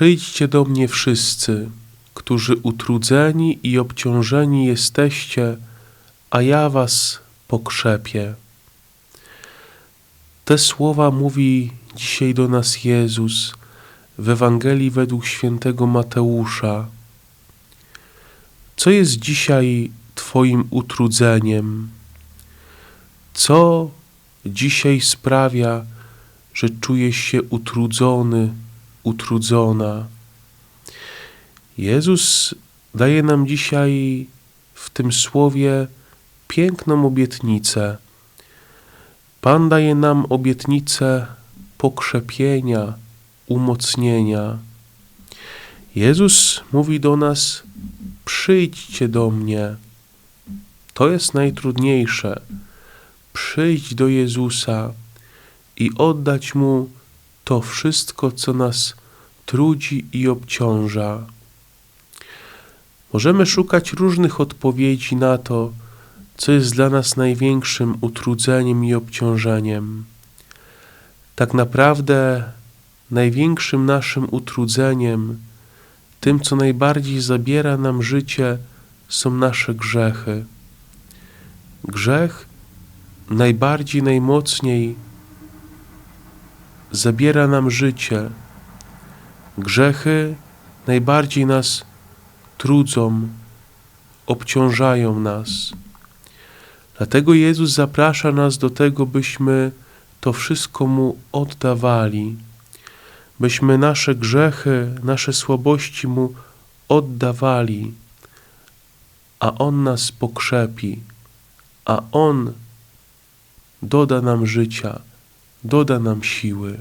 Przyjdźcie do mnie wszyscy, którzy utrudzeni i obciążeni jesteście, a ja was pokrzepię. Te słowa mówi dzisiaj do nas Jezus w Ewangelii według świętego Mateusza. Co jest dzisiaj Twoim utrudzeniem? Co dzisiaj sprawia, że czujesz się utrudzony, utrudzona? Jezus daje nam dzisiaj w tym słowie piękną obietnicę. Pan daje nam obietnicę pokrzepienia, umocnienia. Jezus mówi do nas: Przyjdźcie do mnie. To jest najtrudniejsze. Przyjść do Jezusa i oddać Mu to wszystko, co nas trudzi i obciąża. Możemy szukać różnych odpowiedzi na to, co jest dla nas największym utrudzeniem i obciążeniem. Tak naprawdę największym naszym utrudzeniem, tym, co najbardziej zabiera nam życie, są nasze grzechy. Grzech najbardziej, najmocniej zabiera nam życie. Grzechy najbardziej nas trudzą, obciążają nas. Dlatego Jezus zaprasza nas do tego, byśmy to wszystko Mu oddawali, byśmy nasze grzechy, nasze słabości Mu oddawali, a On nas pokrzepi, a On doda nam życia, doda nam siły.